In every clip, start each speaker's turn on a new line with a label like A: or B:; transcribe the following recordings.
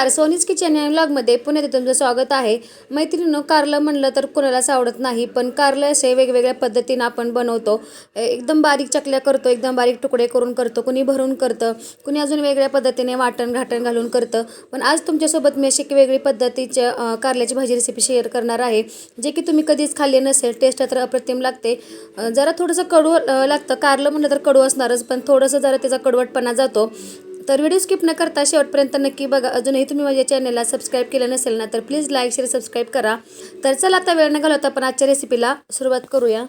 A: नमस्कार. सोनीज किचन या व्लॉगमध्ये पुण्यात तुमचं स्वागत आहे. मैत्रिणीनं कारलं म्हणलं तर कोणालाच आवडत नाही पण कारलं असे वेगवेगळ्या पद्धतीनं आपण बनवतो. एकदम बारीक चकल्या करतो एकदम बारीक तुकडे करून करतो कुणी भरून करतं कुणी अजून वेगळ्या पद्धतीने वाटण घाटण घालून करतं. पण आज तुमच्यासोबत मी अशी वेगळी पद्धतीच्या कारल्याची भाजी रेसिपी शेअर करणार आहे जे की तुम्ही कधीच खाल्ले नसेल टेस्ट तर अप्रतिम लागते. जरा थोडंसं कडू लागतं. कारलं म्हणलं तर कडू असणारच पण थोडंसं जरा त्याचा कडवटपणा जातो. तर व्हिडिओ स्किप न करता शेवटपर्यंत नक्की बघा. अजूनही तुम्ही माझ्या चॅनलला सबस्क्राईब केलं नसेल ना तर प्लीज लाईक शेअर सबस्क्राईब करा. तर चला आता वेळ न घालवता आपण आजच्या रेसिपीला सुरुवात करूया.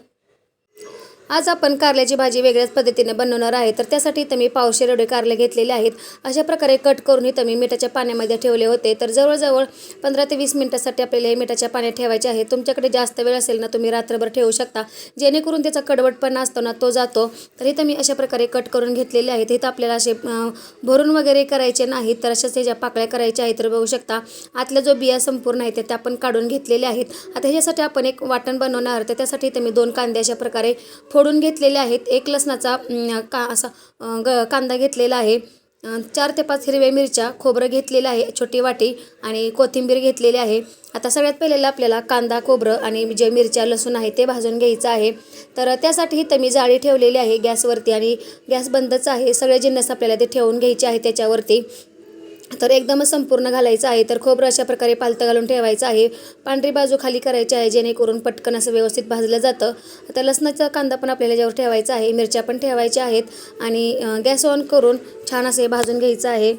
A: आज आपण कारल्याची भाजी वेगळ्याच पद्धतीने बनवणार आहे. तर त्यासाठी इथं मी पावशेर एवढे कारले घेतलेले आहेत. अशा प्रकारे कट करून इथं मी मिठाच्या पाण्यामध्ये ठेवले होते. तर जवळजवळ पंधरा ते वीस मिनिटासाठी आपल्याला हे मिठाच्या पाण्यात ठेवायचे आहे. तुमच्याकडे जास्त वेळ असेल ना तुम्ही रात्रभर ठेवू शकता. जेणेकरून त्याचा कडवटपणा असतो ना तो जातो. तर इथं मी अशा प्रकारे कट करून घेतलेले आहेत. इथं आपल्याला असे भरून वगैरे करायचे नाहीत तर अशाच ह्याच्या पाकळ्या करायच्या आहेत. तर बघू शकता आतला जो बिया संपूर्ण आहे त्या आपण काढून घेतलेल्या आहेत. आता ह्याच्यासाठी आपण एक वाटण बनवणार. तर त्यासाठी इथं मी दोन कांदे अशा प्रकारे फोडून घेतलेले आहेत. एक लसणाचा का असा ग कांदा घेतलेला आहे. चार ते पाच हिरव्या मिरच्या खोबरं घेतलेलं आहे छोटी वाटी आणि कोथिंबीर घेतलेली आहे. आता सगळ्यात पहिलेला आपल्याला कांदा खोबरं आणि जे मिरच्या लसूण आहे ते भाजून घ्यायचं आहे. तर त्यासाठी इथं मी जाळी ठेवलेली आहे गॅसवरती आणि गॅस बंदच आहे. सगळे जिन्नस आपल्याला ते ठेवून घ्यायचे आहे त्याच्यावरती. तर एकदमच संपूर्ण घालायचं आहे. तर खोबरं अशा प्रकारे पालतं घालून ठेवायचं आहे. पांढरी बाजू खाली करायची आहे जेणेकरून पटकन असं व्यवस्थित भाजलं जातं. आता लसणाचा कांदा पण आपल्याला ज्यावर ठेवायचा आहे. मिरच्या पण ठेवायच्या आहेत. आणि गॅस ऑन करून छान असे भाजून घ्यायचं आहे.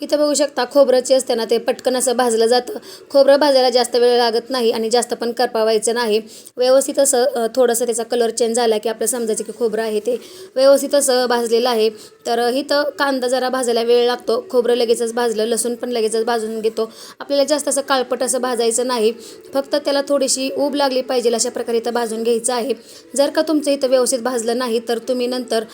A: इथं बघू शकता खोबरंचे असते ना ते पटकन असं भाजलं जातं. खोबरं भाजायला जास्त वेळ लागत नाही आणि जास्त पण करपावायचं नाही. व्यवस्थित असं थोडंसं त्याचा कलर चेंज झाला की आपलं समजायचं की खोबरं आहे ते. व्यवस्थित असं भाजलेलं आहे. तर इथं कांदा जरा भाजायला वेळ लागतो. खोबरं लगेचच भाजलं लसूण पण लगेचच भाजून घेतो. आपल्याला जास्त असं काळपट असं भाजायचं नाही. फक्त त्याला थोडीशी ऊब लागली पाहिजे अशा प्रकारे इथं भाजून घ्यायचं आहे. जर का तुमचं इथं व्यवस्थित भाजलं नाही तर तुम्ही नंतर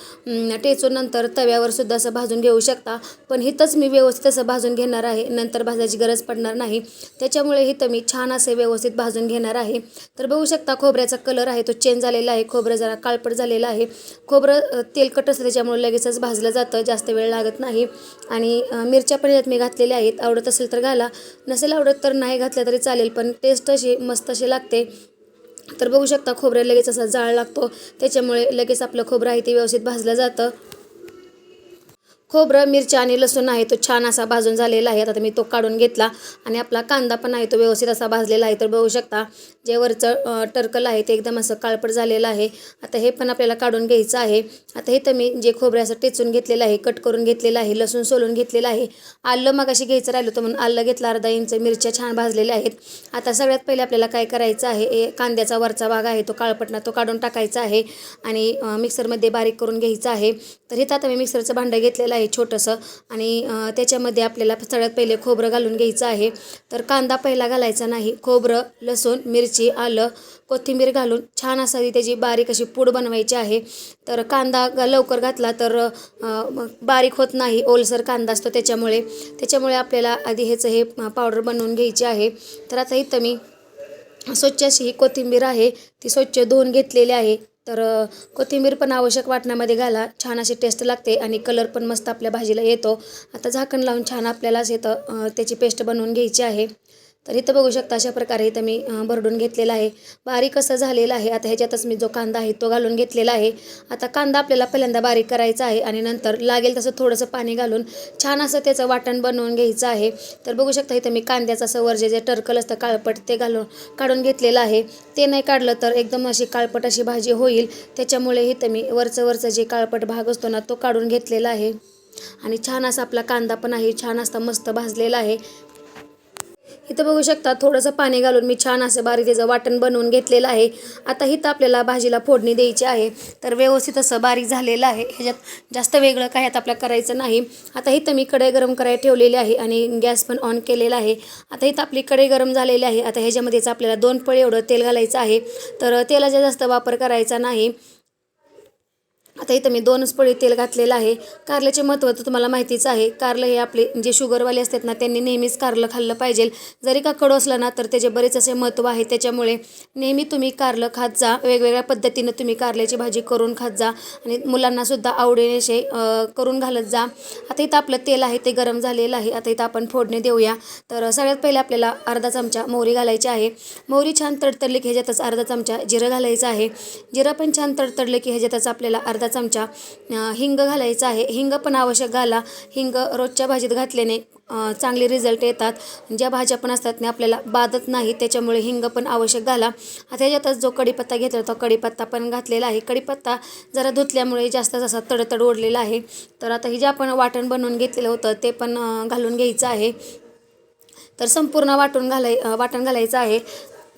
A: टेचून नंतर तव्यावर सुद्धा असं भाजून घेऊ शकता. पण इथंच मी व्यवस्थित व्यवस्थित असं भाजून घेणार आहे नंतर भाजायची गरज पडणार नाही. त्याच्यामुळे तुम्ही मी छान असे व्यवस्थित भाजून घेणार आहे. तर बघू शकता खोबऱ्याचा कलर आहे तो चेंज झालेला आहे खोबरं जरा काळपट झालेलं आहे. खोबरं तेलकट असतं त्याच्यामुळे लगेचच भाजलं जातं जास्त वेळ लागत नाही. आणि मिरच्या पण यात मी घातलेल्या आहेत. आवडत असेल तर घाला नसेल आवडत तर नाही घातल्या तरी चालेल पण टेस्ट अशी मस्त अशी लागते. तर बघू शकता खोबरं लगेच असा जाळ लागतो. त्याच्यामुळे लगेच आपलं खोबरं आहे ते व्यवस्थित भाजलं जातं. खोबरं मिरच्या आणि लसूण आहे तो छान असा भाजून झालेला आहे. आता मी तो काढून घेतला आणि आपला कांदा पण आहे तो व्यवस्थित असा भाजलेला आहे. तर बघू शकता जे वरचं टर्कल आहे ते एकदम असं काळपट झालेलं आहे. आता हे पण आपल्याला काढून घ्यायचं आहे. आता हे तर मी जे खोबरं असं टेचून घेतलेलं आहे कट करून घेतलेलं आहे लसूण सोलून घेतलेलं आहे. आलं मग अशी घ्यायचं राहिलं होतं म्हणून आलं घेतलं अर्धा इंच मिरच्या छान भाजलेल्या आहेत. आता सगळ्यात पहिले आपल्याला काय करायचं आहे ए कांद्याचा वरचा भाग आहे तो काळपटना तो काढून टाकायचा आहे आणि मिक्सरमध्ये बारीक करून घ्यायचा आहे. तर इथं आता मी मिक्सरचं भांडं घेतलेलं आहे छोटंसं आणि त्याच्यामध्ये आपल्याला सगळ्यात पहिले खोबरं घालून घ्यायचं आहे. तर कांदा पहिला घालायचा नाही खोबरं लसूण मिरची आलं कोथिंबीर घालून छान असावी त्याची बारीक अशी पूड बनवायची आहे. तर कांदा लवकर घातला तर बारीक होत नाही ओलसर कांदा असतो त्याच्यामुळे. त्याच्यामुळे आपल्याला आधी ह्याचं हे पावडर बनवून घ्यायची आहे. तर आता इथं मी स्वच्छ अशी ही कोथिंबीर आहे ती स्वच्छ धुवून घेतलेली आहे. तर कोथिंबीर पण आवश्यक वाटणामध्ये घाला छान अशी टेस्ट लागते आणि कलर पण मस्त आपल्या भाजीला येतो. आता झाकण लावून छान आपल्याला येतं तर त्याची पेस्ट बनवून घ्यायची आहे. तर इथं बघू शकता अशा प्रकारे इथं मी भरडून घेतलेला आहे. बारीक असं झालेलं आहे. आता ह्याच्यातच मी जो कांदा आहे तो घालून घेतलेला आहे. आता कांदा आपल्याला पहिल्यांदा बारीक करायचा आहे आणि नंतर लागेल तसं थोडंसं पाणी घालून छान असं त्याचं वाटण बनवून घ्यायचं आहे. तर बघू शकता इथं मी कांद्याचं असं वर जे जे टर्कल असतं काळपट ते घालून काढून घेतलेलं आहे. ते नाही काढलं तर एकदम अशी काळपट अशी भाजी होईल. त्याच्यामुळे इथं मी वरचं वरचं जे काळपट भाग असतो ना तो काढून घेतलेला आहे. आणि छान असा आपला कांदा पण आहे. छान असा मस्त भाजलेला आहे. इथं बघू शकता थोडंसं पाणी घालून मी छान असं बारीक त्याचं वाटण बनवून घेतलेलं आहे. आता इथं आपल्याला भाजीला फोडणी द्यायची आहे. तर व्यवस्थित असं बारीक झालेलं आहे. ह्याच्यात जास्त वेगळं काय आता आपल्याला करायचं नाही. आता इथं मी कढई गरम करायला ठेवलेली आहे आणि गॅस पण ऑन केलेला आहे. आता इथं आपली कढई गरम झालेली आहे. आता ह्याच्यामध्येच आपल्याला दोन पळी एवढं तेल घालायचं आहे. तर तेलाचा जास्त वापर करायचा नाही. आता इथं मी दोनच पळी तेल घातलेलं आहे. कारल्याचे महत्त्व तर तुम्हाला माहितीच आहे. कारलं हे आपले जे शुगरवाले असतात ना त्यांनी नेहमीच कारलं खाल्लं पाहिजे. जरी का कडू असलं ना तर त्याचे बरेच असे महत्त्व आहे. त्याच्यामुळे नेहमी तुम्ही कारलं खात जा. वेगवेगळ्या पद्धतीनं तुम्ही कारल्याची भाजी करून खात जा. आणि मुलांनासुद्धा आवडीने असे करून घालत जा. आता इथं आपलं तेल आहे ते गरम झालेलं आहे. आता इथं आपण फोडणी देऊया. तर सगळ्यात पहिले आपल्याला अर्धा चमचा मोहरी घालायची आहे. मोहरी छान तडतडली की ह्याच्यातच अर्धा चमचा जिरं घालायचं आहे. जिरं पण छान तडतडलं की ह्याच्यातच आपल्याला अर्धा चमचा हिंग घालायचं आहे. हिंग पण आवश्यक घाला. हिंग रोजच्या भाजीत घातल्याने चांगले रिझल्ट येतात. ज्या भाज्या पण असतात त्या आपल्याला बाधत नाही त्याच्यामुळे हिंग पण आवश्यक घाला. आता ह्याच्यातच जो कढीपत्ता घेतला तो कढीपत्ता पण घातलेला आहे. कढीपत्ता जरा धुतल्यामुळे जास्त जसा तडतड ओढलेला आहे. तर आता हे जे आपण वाटण बनवून घेतलेलं होतं ते पण घालून घ्यायचं आहे. तर संपूर्ण वाटून घालाय वाटण घालायचं आहे.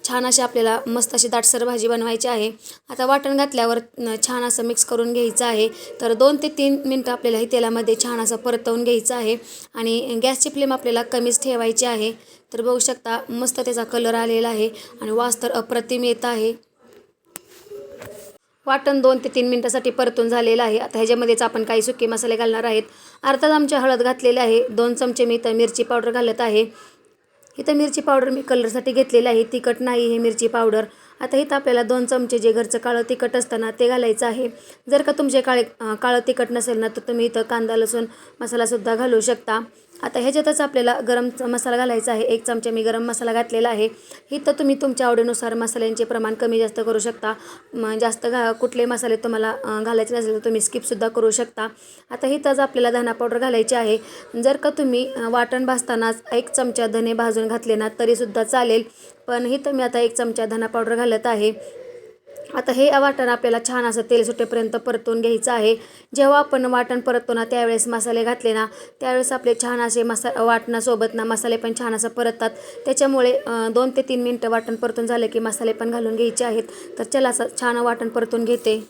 A: छान अशी आपल्याला मस्त अशी दाटसर भाजी बनवायची आहे. आता वाटण घातल्यावर छान असं मिक्स करून घ्यायचं आहे. तर दोन ते तीन मिनटं आपल्याला तेलामध्ये छान असं परतवून घ्यायचं आहे. आणि गॅसची फ्लेम आपल्याला कमीच ठेवायची आहे. तर बघू शकता मस्त त्याचा कलर आलेला आहे आणि वास तर अप्रतिम येत आहे. वाटण दोन ते तीन मिनटासाठी परतून झालेलं आहे. आता ह्याच्यामध्येच आपण काही सुके मसाले घालणार आहेत. अर्थात आमचे हळद घातलेले आहे. दोन चमचे मी इथं मिरची पावडर घालत आहे. इथं मिरची पावडर मी कलरसाठी घेतलेली आहे. तिखट नाही हे मिरची पावडर. आता इथं आपल्याला दोन चमचे जे घरचं काळं तिखट असताना ते घालायचं आहे. जर का तुमचे काळे काळं तिखट नसेल ना तर तुम्ही इथं कांदा लसूण मसालासुद्धा घालू शकता. आता ह्याच्यातच आपल्याला गरम च- मसाला घालायचा आहे. एक चमचा मी गरम मसाला घातलेला आहे. इथं तुम्ही तुमच्या आवडीनुसार मसाल्यांचे प्रमाण कमी जास्त करू शकता. जास्त घा कुठले मसाले तुम्हाला घालायचे नसेल तर तुम्ही स्किपसुद्धा करू शकता. आता इथंच आपल्याला धना पावडर घालायची आहे. जर का तुम्ही वाटण भाजतानाच एक चमचा धने भाजून घातले ना तरीसुद्धा चालेल. पण इथं मी आता एक चमचा धना पावडर घालत आहे. आता हे वाटण आपल्याला छान असं तेल सुटेपर्यंत परतून घ्यायचं आहे. जेव्हा आपण वाटण परततो ना त्यावेळेस मसाले घातले ना त्यावेळेस आपले छान असे मसा वाटणासोबत ना मसाले पण छान असं परततात. त्याच्यामुळे दोन ते तीन मिनटं वाटण परतून झालं की मसाले पण घालून घ्यायचे आहेत. तर चला असं छान वाटण परतून घेते.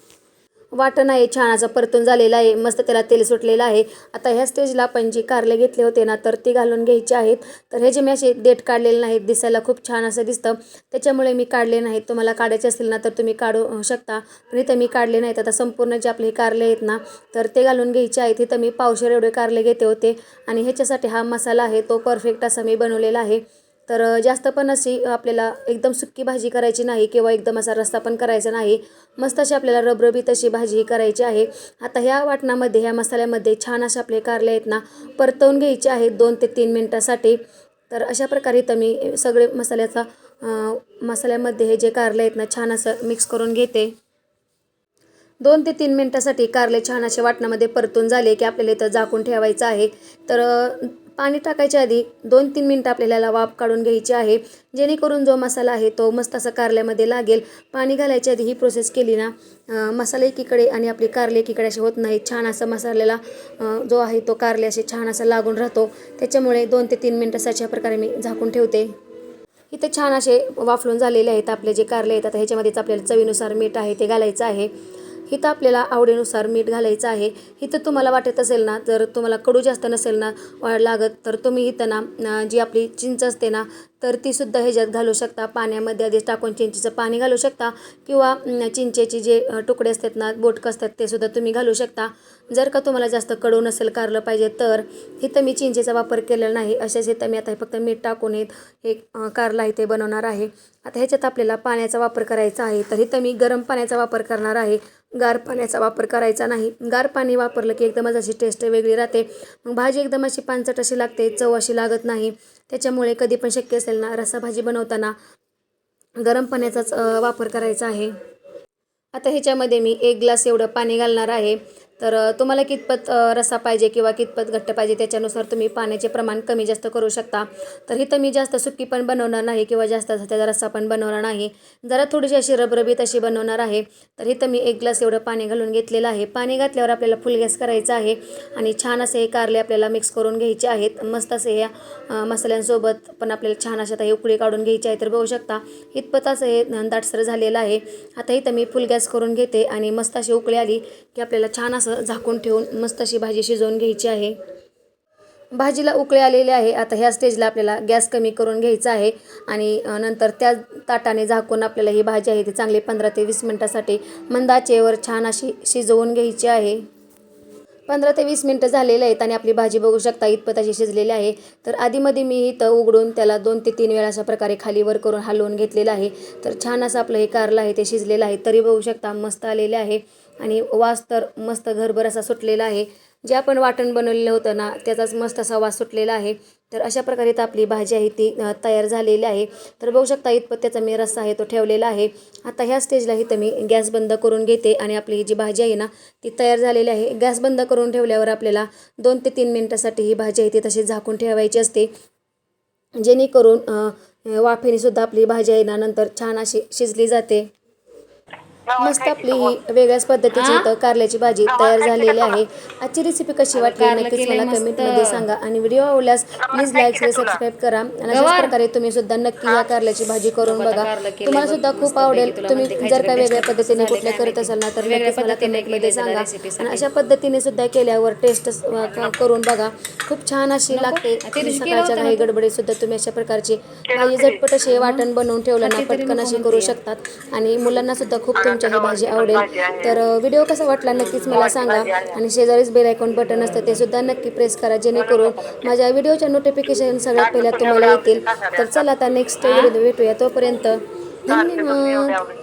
A: वाटण आहे छान परतून झालेला आहे मस्त त्याला तेल सुटलेलं आहे. आता ह्या स्टेजला आपण जे कारले घेतले होते ना तर ती घालून घ्यायची आहेत. तर हे जे मी असे देठ काढलेले नाहीत दिसायला खूप छान असं दिसतं. त्याच्यामुळे मी काढले नाहीत. तुम्हाला काढायचे असतील ना तर तुम्ही काढू शकता. पण इथं मी काढले नाहीत. आता संपूर्ण जे आपले हे कारले आहेत ना तर ते घालून घ्यायचे आहेत. इथं मी पावशेर एवढे कारले घेते होते. आणि ह्याच्यासाठी हा मसाला आहे तो परफेक्ट असा मी बनवलेला आहे. तर जास्त पण अशी आपल्याला एकदम सुक्की भाजी करायची नाही किंवा एकदम असा रस्ता पण करायचा नाही. मस्त अशी आपल्याला रबरबीत अशी भाजी ही करायची आहे. आता ह्या वाटणामध्ये ह्या मसाल्यामध्ये छान असे आपले कारले आहेत ना परतवून घ्यायचे आहेत दोन ते तीन मिनटासाठी. तर अशा प्रकारे इथं मी सगळे मसाल्याचा मसाल्यामध्ये हे जे कारले आहेत ना छान असं मिक्स करून घेते. दोन ते तीन मिनटासाठी कारले छान असे वाटणामध्ये परतून झाले की आपल्याला इथं झाकून ठेवायचं आहे. तर पाणी टाकायच्या आधी दोन तीन मिनटं आपल्याला वाफ काढून घ्यायची आहे. जेणेकरून जो मसाला आहे तो मस्त असा कारल्यामध्ये लागेल. पाणी घालायच्या आधी ही प्रोसेस केली ना मसाला एकीकडे आणि आपली कारले एकीकडे असे होत नाही छान असा मसाल्याला जो आहे तो कारले असे छान असा लागून राहतो. त्याच्यामुळे दोन ते तीन मिनटं अशा प्रकारे मी झाकून ठेवते. इथे छान असे वाफलून झालेले आहेत आपले जे कारले आहेत. आता ह्याच्यामध्येच आपल्याला चवीनुसार मीठ आहे ते घालायचं आहे. इथं आपल्याला आवडीनुसार मीठ घालायचं आहे. इथं तुम्हाला वाटत असेल ना जर तुम्हाला कडू जास्त नसेल ना वा- लागत तर तुम्ही इथं ना जी आपली चिंच असते ना तर तीसुद्धा ह्याच्यात घालू शकता. पाण्यामध्ये आधीच टाकून चिंचेचं पाणी घालू शकता किंवा चिंचेचे जे तुकडे असतात ना बोटकं असतात ते सुद्धा तुम्ही घालू शकता. जर का तुम्हाला जास्त कडू नसेल कारलं पाहिजे तर इथं मी चिंचेचा वापर केलेला नाही. अशाच इथं मी आता फक्त मीठ टाकून येत हे कारला इथे बनवणार आहे. आता ह्याच्यात आपल्याला पाण्याचा वापर करायचा आहे तर इथं मी गरम पाण्याचा वापर करणार आहे. गार पाण्याचा वापर करायचा नाही. गार पाणी वापरलं की एकदमच अशी टेस्ट वेगळी राहते. मग भाजी एकदम अशी पानचट अशी लागते चव अशी लागत नाही. त्याच्यामुळे कधी पण शक्य असेल ना रसा भाजी बनवताना गरम पाण्याचाच वापर करायचा आहे. आता ह्याच्यामध्ये मी एक ग्लास एवढं पाणी घालणार आहे. तर तुम्हाला कितपत रसा रस्सा पाहिजे किंवा कितपत घट्ट पाहिजे त्याच्यानुसार तुम्ही पाण्याचे प्रमाण कमी जास्त करू शकता. तर इथं मी जास्त सुकी पण बनवणार नाही किंवा जास्त त्याचा रस्सा पण बनवणार नाही. जरा थोडीशी अशी रबरबीत अशी बनवणार आहे. तर इथं मी एक ग्लास एवढं पाणी घालून घेतलेलं आहे. पाणी घातल्यावर आपल्याला फुल गॅस करायचा आहे आणि छान असे हे कारले आपल्याला मिक्स करून घ्यायचे आहेत. मस्त असे ह्या मसाल्यांसोबत पण आपल्याला छान अशा आता हे उकळी काढून घ्यायची आहे तर बघू शकता. इतपत असं हे दाटसर झालेलं आहे. आता इथं मी फुल गॅस करून घेते आणि मस्त अशी उकळी आली की आपल्याला छान असं झाकून ठेवून मस्त अशी भाजी शिजवून घ्यायची आहे. भाजीला उकळे आलेले आहे. आता ह्या स्टेजला आपल्याला गॅस कमी करून घ्यायचा आहे. आणि नंतर त्या ताटाने झाकून आपल्याला ही भाजी आहे ती चांगली पंधरा ते वीस मिनटासाठी मंदाचेवर छान अशी शिजवून घ्यायची आहे. पंधरा ते वीस मिनटं झालेले आहेत आणि आपली भाजी बघू शकता इतपत अशी शिजलेली आहे. तर आधीमध्ये मी इथं उघडून त्याला दोन ते तीन वेळा अशा प्रकारे खाली वर करून हलवून घेतलेलं आहे. तर छान असं आपलं हे कारलं आहे ते शिजलेलं आहे. तरी बघू शकता मस्त आलेले आहे. आणि वास तर मस्त घरभर असा सुटलेला आहे. जे आपण वाटण बनवलेलं होतं ना त्याचाच मस्त असा वास सुटलेला आहे. तर अशा प्रकारे तर आपली भाजी आहे ती तयार झालेली आहे. तर बघू शकता इतपत त्याचा मी रस्सा आहे तो ठेवलेला आहे. आता ह्या स्टेजला इथं मी गॅस बंद करून घेते आणि आपली ही जी भाजी आहे ना ती तयार झालेली आहे. गॅस बंद करून ठेवल्यावर आपल्याला दोन ते तीन मिनटासाठी ही भाजी आहे ती तशी झाकून ठेवायची असते. जेणेकरून वाफेनीसुद्धा आपली भाजी आहे ना नंतर छान अशी शिजली जाते. मस्त आपली ही वेगळ्याच पद्धतीची इथं कारल्याची भाजी तयार झालेली आहे. आजची रेसिपी कशी वाटली? नक्कीच मला कमेंटमध्ये सांगा. आणि व्हिडिओ आवडल्यास प्लीज लाईक शेअर सबस्क्राईब करा. आणि अशाच प्रकारे तुम्ही सुद्धा नक्की ह्या कारल्याची भाजी करून बघा. तुम्हाला सुद्धा खूप आवडेल. तुम्ही जर का वेगळ्या पद्धतीने कुठल्या करत असाल ना तर नक्कीच मला कमेंटमध्ये सांगा. आणि अशा पद्धतीने सुद्धा केल्यावर टेस्ट करून बघा. खूप छान अशी लागते. सकाळच्या काही गडबडीत सुद्धा तुम्ही अशा प्रकारची भाजी झटपट असे वाटण बनवून ठेवलं ना पटकन अशी करू शकतात. आणि मुलांना सुद्धा खूप तुमच्या ही भाजी आवडेल. तर व्हिडिओ कसा वाटला नक्कीच मला सांगा. आणि शेजारीच बेल आयकॉन बटन असतं ते सुद्धा नक्की प्रेस करा जेणेकरून माझ्या व्हिडिओच्या नोटिफिकेशन सगळ्यात पहिल्या तुम्हाला येतील. तर चला आता नेक्स्ट व्हिडिओ भेटूया तोपर्यंत. धन्यवाद